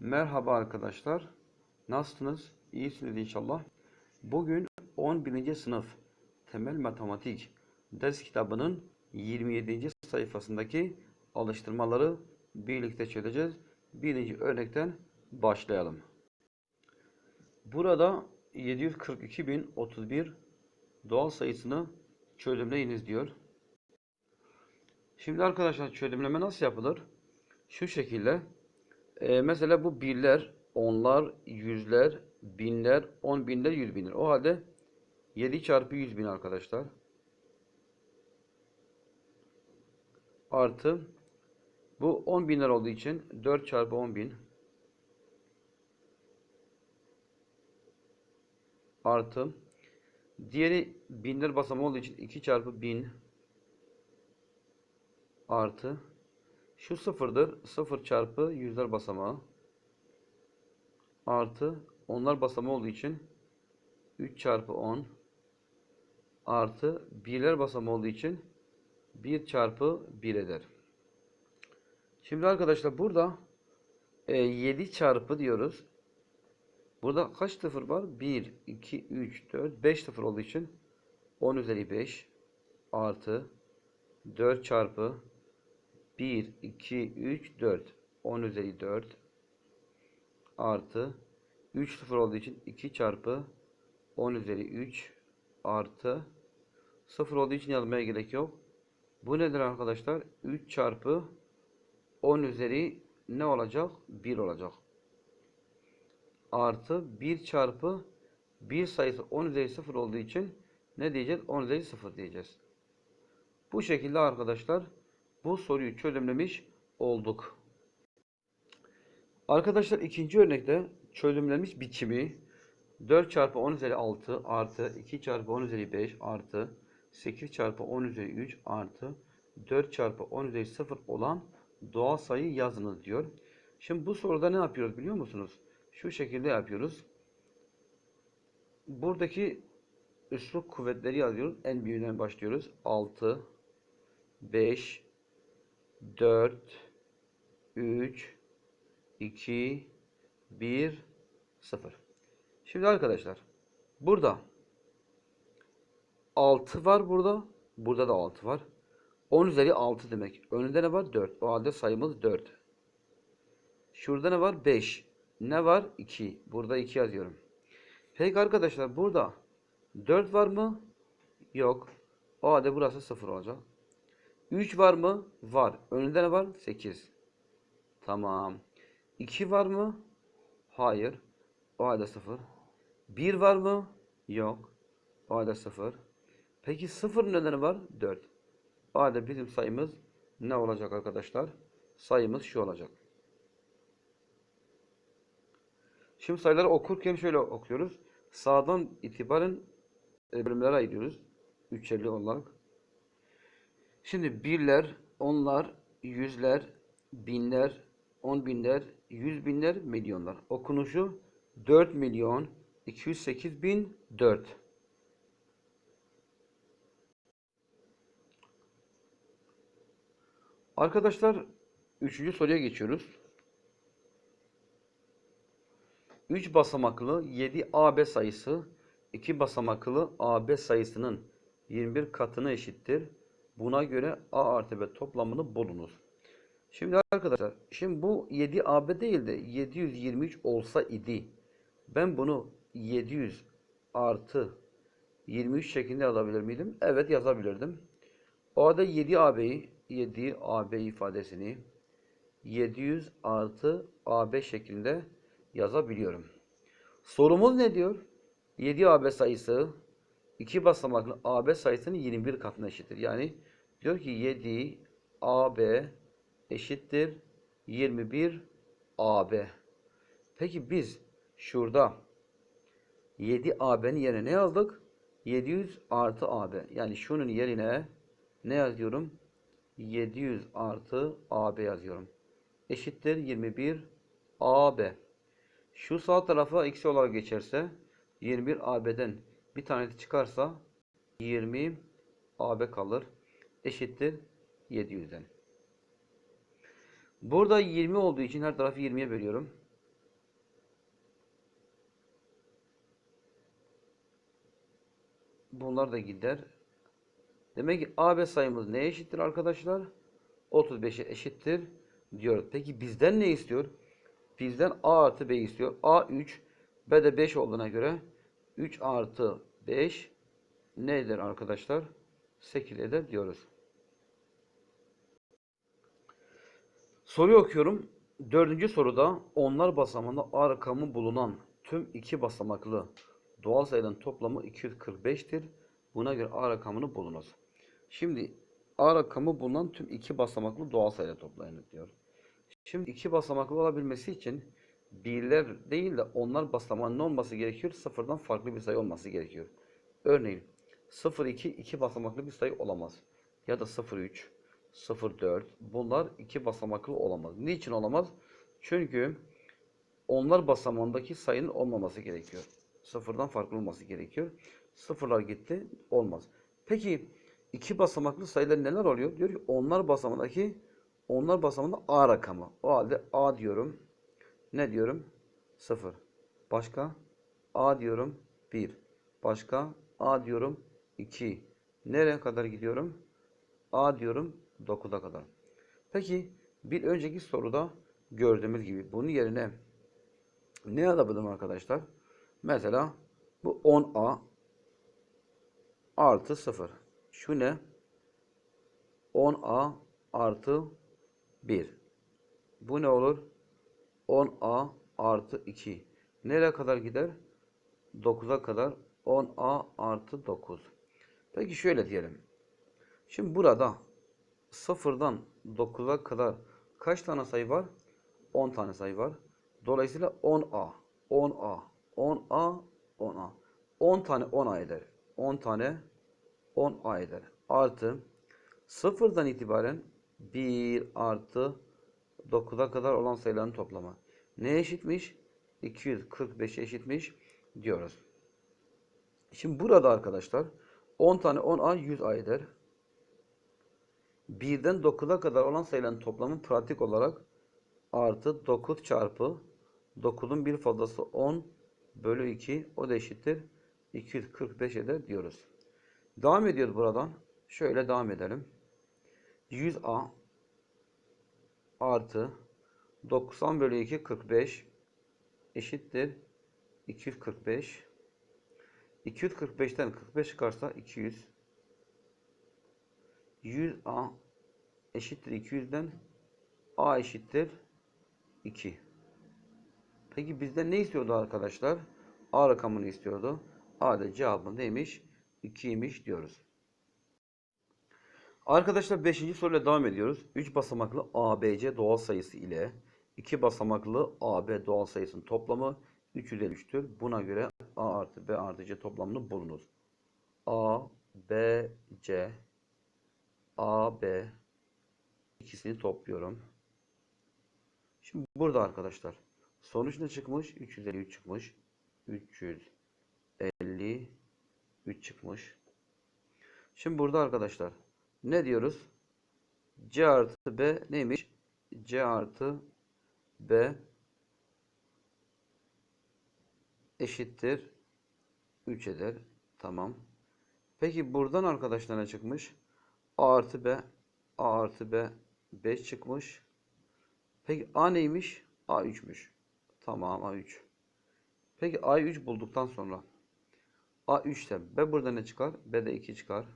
Merhaba arkadaşlar. Nasılsınız? İyisiniz inşallah. Bugün 11. sınıf temel matematik ders kitabının 27. sayfasındaki alıştırmaları birlikte çözeceğiz. Birinci örnekten başlayalım. Burada 742.031 doğal sayısını çözümleyiniz diyor. Şimdi arkadaşlar çözümleme nasıl yapılır? Şu şekilde. Ee, mesela bu birler, onlar, yüzler, binler, on binler, yüz binler. O halde 7 çarpı 100 bin arkadaşlar. Artı bu 10 binler olduğu için 4 çarpı 10 bin. Artı diğeri binler basamağı olduğu için 2 çarpı 1000 artı şu sıfırdır. Sıfır çarpı yüzler basamağı artı onlar basamağı olduğu için 3 çarpı 10 artı birler basamağı olduğu için 1 çarpı 1 eder. Şimdi arkadaşlar burada e, 7 çarpı diyoruz. Burada kaç sıfır var? 1, 2, 3, 4, 5 sıfır olduğu için 10 üzeri 5 artı 4 çarpı 1, 2, 3, 4. 10 üzeri 4 artı 3 sıfır olduğu için 2 çarpı 10 üzeri 3 artı 0 olduğu için yazmaya gerek yok. Bu nedir arkadaşlar? 3 çarpı 10 üzeri ne olacak? 1 olacak. Artı 1 çarpı 1 sayısı 10 üzeri 0 olduğu için ne diyeceğiz? 10 üzeri 0 diyeceğiz. Bu şekilde arkadaşlar bu soruyu çözümlemiş olduk. Arkadaşlar ikinci örnekte çözümlenmiş biçimi 4 çarpı 10 üzeri 6 artı 2 çarpı 10 üzeri 5 artı 8 çarpı 10 üzeri 3 artı 4 çarpı 10 üzeri 0 olan doğal sayı yazınız diyor. Şimdi bu soruda ne yapıyoruz biliyor musunuz? Şu şekilde yapıyoruz. Buradaki üsluk kuvvetleri yazıyoruz. En büyüğünden başlıyoruz. 6 5 4 3 2 1 0 Şimdi arkadaşlar burada 6 var burada. Burada da 6 var. 10 üzeri 6 demek. Önünde ne var? 4. O halde sayımız 4. Şurada ne var? 5. Ne var? 2. Burada 2 yazıyorum. Peki arkadaşlar burada 4 var mı? Yok. O halde burası 0 olacak. 3 var mı? Var. Önünde ne var? 8. Tamam. 2 var mı? Hayır. O halde 0. 1 var mı? Yok. O halde 0. Peki 0'ın önünde ne var? 4. O halde bizim sayımız ne olacak arkadaşlar? Sayımız şu olacak. Şimdi sayıları okurken şöyle okuyoruz. Sağdan itibaren e, bölümlere ayırıyoruz. Üçerli olarak. Şimdi birler, onlar, yüzler, binler, on binler, yüz binler, milyonlar. Okunuşu 4 milyon 208 bin 4. Arkadaşlar üçüncü soruya geçiyoruz. 3 basamaklı 7 AB sayısı 2 basamaklı AB sayısının 21 katına eşittir. Buna göre A artı B toplamını bulunuz. Şimdi arkadaşlar, şimdi bu 7AB değil de 723 olsa idi. Ben bunu 700 artı 23 şeklinde yazabilir miydim? Evet yazabilirdim. O halde 7AB'yi 7AB ifadesini 700 artı AB şeklinde yazabiliyorum. Sorumuz ne diyor? 7AB sayısı 2 basamaklı AB sayısının 21 katına eşittir. Yani diyor ki 7 AB eşittir 21 AB. Peki biz şurada 7 AB'nin yerine ne yazdık? 700 artı AB. Yani şunun yerine ne yazıyorum? 700 artı AB yazıyorum. Eşittir 21 AB. Şu sağ tarafa eksi olarak geçerse 21 AB'den bir tane de çıkarsa 20 AB kalır. Eşittir 700'den. Burada 20 olduğu için her tarafı 20'ye bölüyorum. Bunlar da gider. Demek ki AB sayımız neye eşittir arkadaşlar? 35'e eşittir diyoruz. Peki bizden ne istiyor? Bizden A artı B istiyor. A 3, B de 5 olduğuna göre 3 artı 5 ne eder arkadaşlar? 8 eder diyoruz. Soruyu okuyorum. Dördüncü soruda onlar basamağında A bulunan tüm iki basamaklı doğal sayıların toplamı 245'tir. Buna göre A rakamını bulunuz. Şimdi A rakamı bulunan tüm iki basamaklı doğal sayıları toplayın diyor. Şimdi iki basamaklı olabilmesi için birler değil de onlar basamağının ne olması gerekiyor? Sıfırdan farklı bir sayı olması gerekiyor. Örneğin 0,2 iki basamaklı bir sayı olamaz. Ya da 0,3, 0,4 bunlar iki basamaklı olamaz. Niçin olamaz? Çünkü onlar basamağındaki sayının olmaması gerekiyor. Sıfırdan farklı olması gerekiyor. Sıfırlar gitti olmaz. Peki iki basamaklı sayılar neler oluyor? Diyor ki onlar basamağındaki onlar basamağında A rakamı. O halde A diyorum. Ne diyorum? 0. Başka? A diyorum 1. Başka? A diyorum 2. Nereye kadar gidiyorum? A diyorum 9'a kadar. Peki bir önceki soruda gördüğümüz gibi bunun yerine ne yazabilirim arkadaşlar? Mesela bu 10A artı 0. Şu ne? 10A artı 1. Bu ne olur? 10A artı 2. Nereye kadar gider? 9'a kadar 10A artı 9. Peki şöyle diyelim. Şimdi burada 0'dan 9'a kadar kaç tane sayı var? 10 tane sayı var. Dolayısıyla 10A, 10A, 10A, 10A. 10 tane 10A eder. 10 tane 10A eder. Artı 0'dan itibaren 1 artı 9'a kadar olan sayıların toplamı. Ne eşitmiş? 245 eşitmiş diyoruz. Şimdi burada arkadaşlar 10 tane 10A 100A eder. 1'den 9'a kadar olan sayıların toplamı pratik olarak artı 9 çarpı 9'un bir fazlası 10 bölü 2 o da eşittir 245 eder diyoruz. Devam ediyoruz buradan. Şöyle devam edelim. 100A artı 90 bölü 2 45 eşittir 245. 245'ten 45 çıkarsa 200. 100A eşittir 200'den A eşittir 2. Peki bizden ne istiyordu arkadaşlar? A rakamını istiyordu. A'da cevabı neymiş? 2'ymiş diyoruz. Arkadaşlar 5. soruyla devam ediyoruz. 3 basamaklı ABC doğal sayısı ile 2 basamaklı AB doğal sayısının toplamı 353'tür. Buna göre A artı B artı C toplamını bulunuz. A, B, C, A, B ikisini topluyorum. Şimdi burada arkadaşlar sonuç ne çıkmış? 353 çıkmış. 353 çıkmış. Şimdi burada arkadaşlar ne diyoruz? C artı B neymiş? C artı B eşittir 3 eder. Tamam. Peki buradan arkadaşlar ne çıkmış? A artı B A artı B 5 çıkmış. Peki A neymiş? A 3'müş. Tamam A 3. Peki A 3 bulduktan sonra A 3'te B burada ne çıkar? B de 2 çıkar.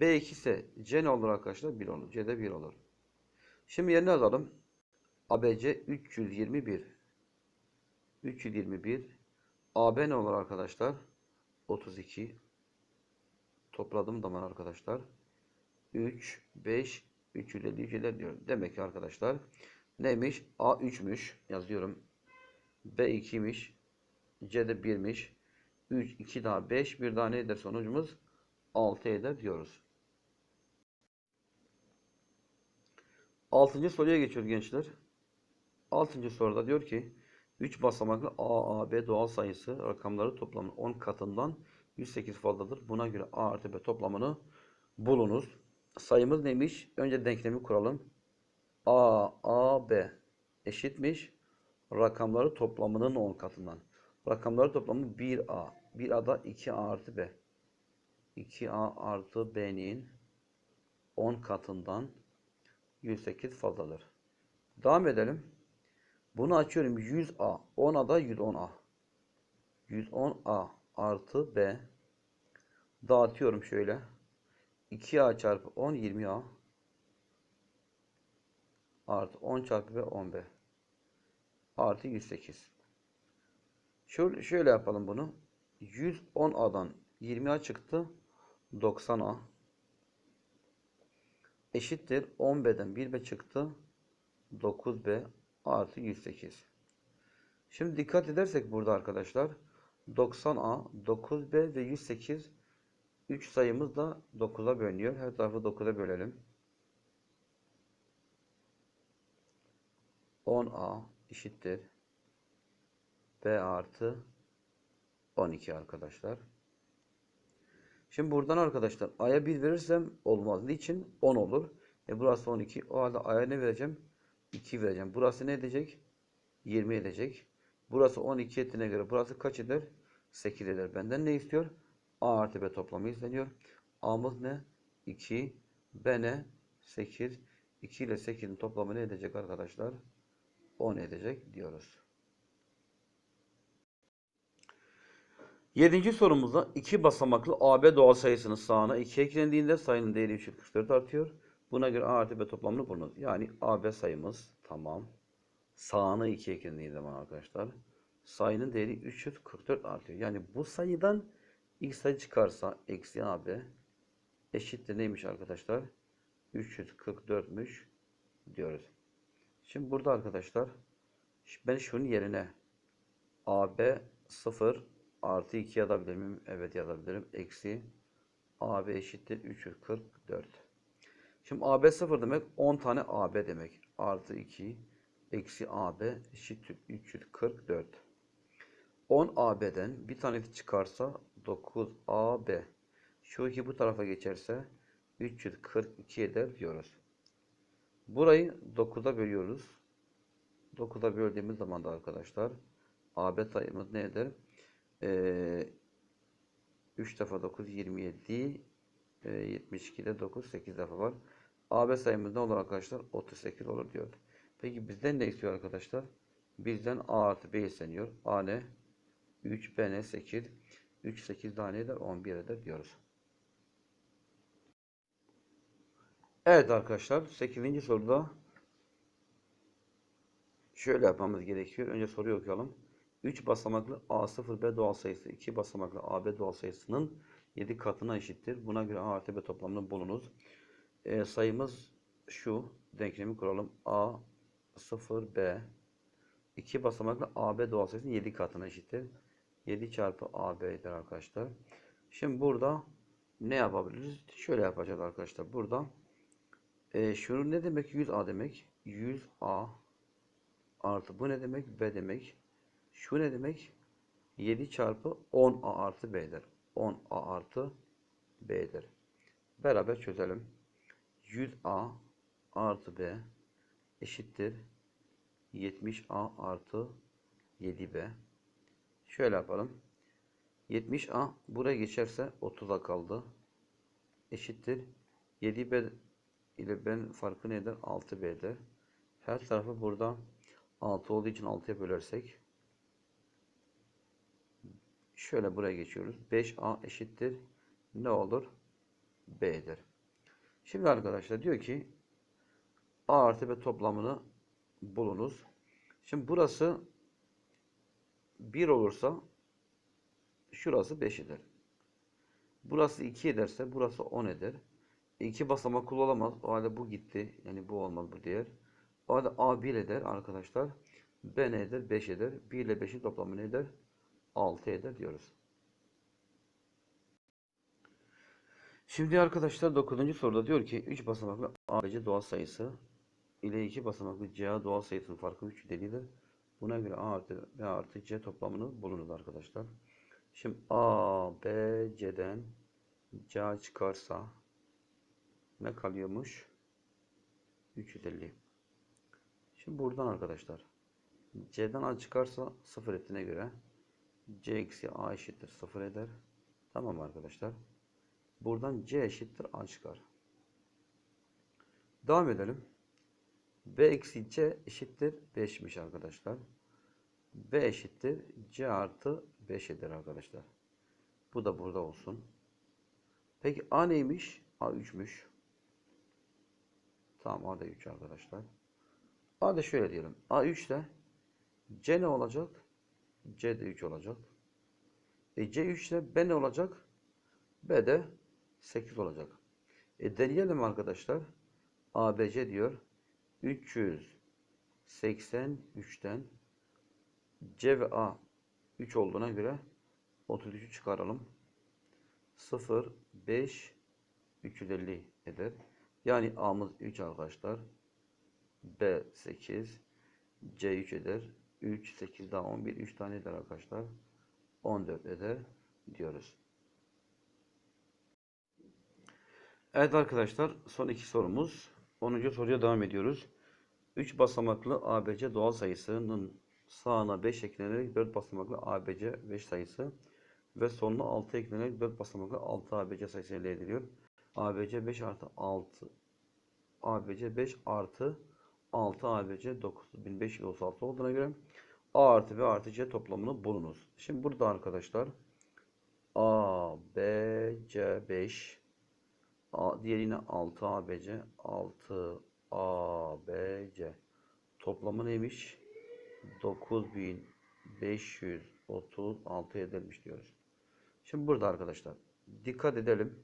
B 2 ise C ne olur arkadaşlar? 1 olur. C de 1 olur. Şimdi yerine yazalım. ABC 321. 321. AB ne olur arkadaşlar? 32. Topladım zaman arkadaşlar. 3, 5, 350 eder diyor. Demek ki arkadaşlar neymiş? A 3'müş. Yazıyorum. B 2'miş. C de 1'miş. 3, 2 daha 5. Bir daha ne eder sonucumuz? 6 eder diyoruz. Altıncı soruya geçiyor gençler. Altıncı soruda diyor ki 3 basamaklı A, A, B doğal sayısı rakamları toplamı 10 katından 108 fazladır. Buna göre A artı B toplamını bulunuz. Sayımız neymiş? Önce denklemi kuralım. A, A, B eşitmiş. Rakamları toplamının 10 katından. Rakamları toplamı 1A, bir A'da 2A artı B. 2A artı B'nin 10 katından 108 fazladır. Devam edelim. Bunu açıyorum 100A. 10A da 110A. 110A artı B. Dağıtıyorum şöyle. 2A çarpı 10 20A. Artı 10 çarpı B 10B. Artı 108. Şöyle, şöyle yapalım bunu. 110A'dan 20A çıktı. 90A. Eşittir 10B'den 1B çıktı. 9B artı 108. Şimdi dikkat edersek burada arkadaşlar 90A, 9B ve 108 3 sayımız da 9'a bölünüyor. Her tarafı 9'a bölelim. 10A eşittir B artı 12 arkadaşlar. Şimdi buradan arkadaşlar A'ya 1 verirsem olmaz. Niçin? 10 olur. E burası 12. O halde A'ya ne vereceğim? 2 vereceğim. Burası ne edecek? 20 edecek. Burası 12 ettiğine göre burası kaç eder? 8 eder. Benden ne istiyor? A artı B toplamı isteniyor. A'mız ne? 2. B ne? 8. 2 ile 8'in toplamı ne edecek arkadaşlar? 10 edecek diyoruz. Yedinci sorumuzda iki basamaklı AB doğal sayısının sağına 2 eklendiğinde sayının değeri 344 artıyor. Buna göre A artı B toplamını bulunuz. Yani AB sayımız tamam. Sağına 2 eklendiği zaman arkadaşlar sayının değeri 344 artıyor. Yani bu sayıdan ilk sayı çıkarsa eksi AB eşittir neymiş arkadaşlar? 344'müş diyoruz. Şimdi burada arkadaşlar ben şunun yerine AB 0 artı 2 yazabilir miyim? Evet yazabilirim. Eksi AB eşittir 344. Şimdi AB 0 demek 10 tane AB demek. Artı 2 eksi AB eşittir 344. 10 AB'den bir tanesi çıkarsa 9 AB. Şu iki bu tarafa geçerse 342 eder diyoruz. Burayı 9'a bölüyoruz. 9'a böldüğümüz zaman da arkadaşlar AB sayımız ne eder? Ee, 3 defa 9 27 e, 72'de 9 8 defa var. AB sayımız ne olur arkadaşlar? 38 olur diyor. Peki bizden ne istiyor arkadaşlar? Bizden A artı B isteniyor. A ne? 3 B ne? 8 3 8 daha ne eder? 11 eder diyoruz. Evet arkadaşlar 8. soruda şöyle yapmamız gerekiyor. Önce soruyu okuyalım. 3 basamaklı A0B doğal sayısı 2 basamaklı AB doğal sayısının 7 katına eşittir. Buna göre A artı B toplamını bulunuz. E, sayımız şu. Denklemi kuralım. A0B 2 basamaklı AB doğal sayısının 7 katına eşittir. 7 çarpı AB eder arkadaşlar. Şimdi burada ne yapabiliriz? Şöyle yapacağız arkadaşlar. Burada e, şunu ne demek? 100A demek. 100A artı bu ne demek? B demek. Şu ne demek? 7 çarpı 10A artı B'dir. 10A artı B'dir. Beraber çözelim. 100A artı B eşittir. 70A artı 7B. Şöyle yapalım. 70A buraya geçerse 30'a kaldı. Eşittir. 7B ile ben farkı nedir? 6B'dir. Her tarafı burada 6 olduğu için 6'ya bölersek şöyle buraya geçiyoruz. 5A eşittir. Ne olur? B'dir. Şimdi arkadaşlar diyor ki A artı B toplamını bulunuz. Şimdi burası 1 olursa şurası 5 eder. Burası 2 ederse burası 10 eder. 2 basamaklı olamaz. O halde bu gitti. Yani bu olmaz bu diğer. O halde A 1 eder arkadaşlar. B ne eder? 5 eder. 1 ile 5'in toplamı ne eder? 6 eder diyoruz. Şimdi arkadaşlar 9. soruda diyor ki 3 basamaklı ABC doğal sayısı ile 2 basamaklı CA doğal sayısının farkı 3 delidir. Buna göre A artı B artı C toplamını bulunuz arkadaşlar. Şimdi A, B, C'den C çıkarsa ne kalıyormuş? 350. Şimdi buradan arkadaşlar C'den A çıkarsa 0 ettiğine göre C eksi A eşittir 0 eder. Tamam arkadaşlar. Buradan C eşittir A çıkar. Devam edelim. B eksi C eşittir 5'miş arkadaşlar. B eşittir C artı 5 eder arkadaşlar. Bu da burada olsun. Peki A neymiş? A 3'müş. Tamam A da 3 arkadaşlar. A da şöyle diyelim. A 3 de C ne olacak? C de 3 olacak. E C 3 de B ne olacak? B de 8 olacak. E deneyelim arkadaşlar. ABC diyor. 383'ten C ve A 3 olduğuna göre 33'ü çıkaralım. 0, 5, 350 eder. Yani A'mız 3 arkadaşlar. B 8, C 3 eder. 3, 8 daha 11, 3 tane eder arkadaşlar. 14 eder diyoruz. Evet arkadaşlar son iki sorumuz. 10. soruya devam ediyoruz. 3 basamaklı ABC doğal sayısının sağına 5 eklenerek 4 basamaklı ABC 5 sayısı ve sonuna 6 eklenerek 4 basamaklı 6 ABC sayısı elde ediliyor. ABC 5 artı 6 ABC 5 artı 6 ABC 9536 olduğuna göre A artı B artı C toplamını bulunuz. Şimdi burada arkadaşlar A, B, C 5 A, diğer yine 6 ABC 6 A, B, C toplamı neymiş? 9536 edilmiş diyoruz. Şimdi burada arkadaşlar dikkat edelim.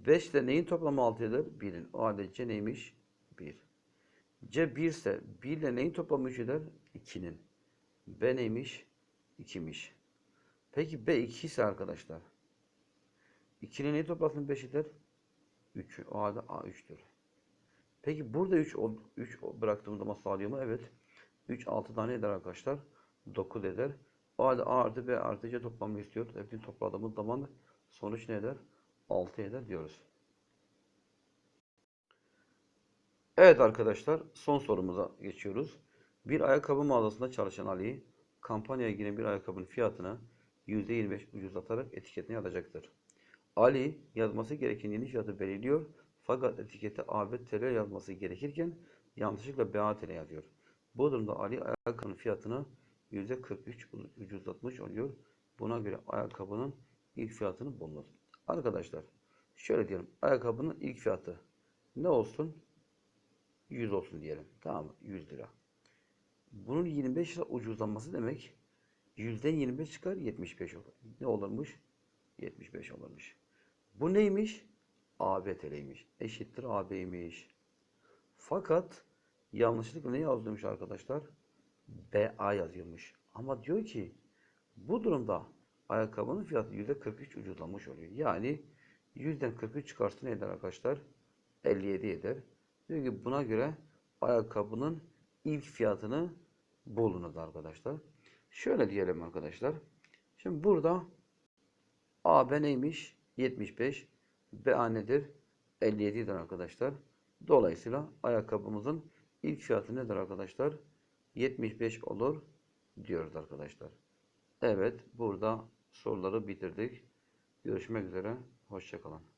5 ile neyin toplamı 6 eder? 1'in. O halde C neymiş? 1. C 1 ise 1 ile neyin toplamı 3 eder? 2'nin. B neymiş? 2'miş. Peki B 2 ise arkadaşlar 2 ile neyi toplasın 5 eder? 3. O halde A 3'tür. Peki burada 3 3 bıraktığım zaman sağlıyor mu? Evet. 3 6 tane eder arkadaşlar. 9 eder. O halde A artı B artı C toplamını istiyor. Hepsini topladığımız zaman sonuç ne eder? 6 eder diyoruz. Evet arkadaşlar son sorumuza geçiyoruz. Bir ayakkabı mağazasında çalışan Ali kampanyaya giren bir ayakkabının fiyatını %25 ucuzlatarak etiketine yazacaktır. Ali yazması gereken yeni fiyatı belirliyor fakat etikete AB TL yazması gerekirken yanlışlıkla BA TL yazıyor. Bu durumda Ali ayakkabının fiyatını %43 ucuzlatmış oluyor. Buna göre ayakkabının ilk fiyatını bulunur. Arkadaşlar şöyle diyelim. Ayakkabının ilk fiyatı ne olsun? 100 olsun diyelim. Tamam mı? 100 lira. Bunun 25 lira ucuzlanması demek yüzden 25 çıkar 75 olur. Ne olurmuş? 75 olurmuş. Bu neymiş? AB TL'ymiş. Eşittir AB'ymiş. Fakat yanlışlıkla ne yazıyormuş arkadaşlar? BA yazıyormuş. Ama diyor ki bu durumda ayakkabının fiyatı %43 ucuzlamış oluyor. Yani yüzden 43 çıkarsa ne eder arkadaşlar? 57 eder. Diyor ki buna göre ayakkabının ilk fiyatını bulunuz arkadaşlar. Şöyle diyelim arkadaşlar. Şimdi burada AB neymiş? 75. BA nedir? 57'dir arkadaşlar. Dolayısıyla ayakkabımızın ilk fiyatı nedir arkadaşlar? 75 olur diyoruz arkadaşlar. Evet burada soruları bitirdik. Görüşmek üzere. Hoşçakalın.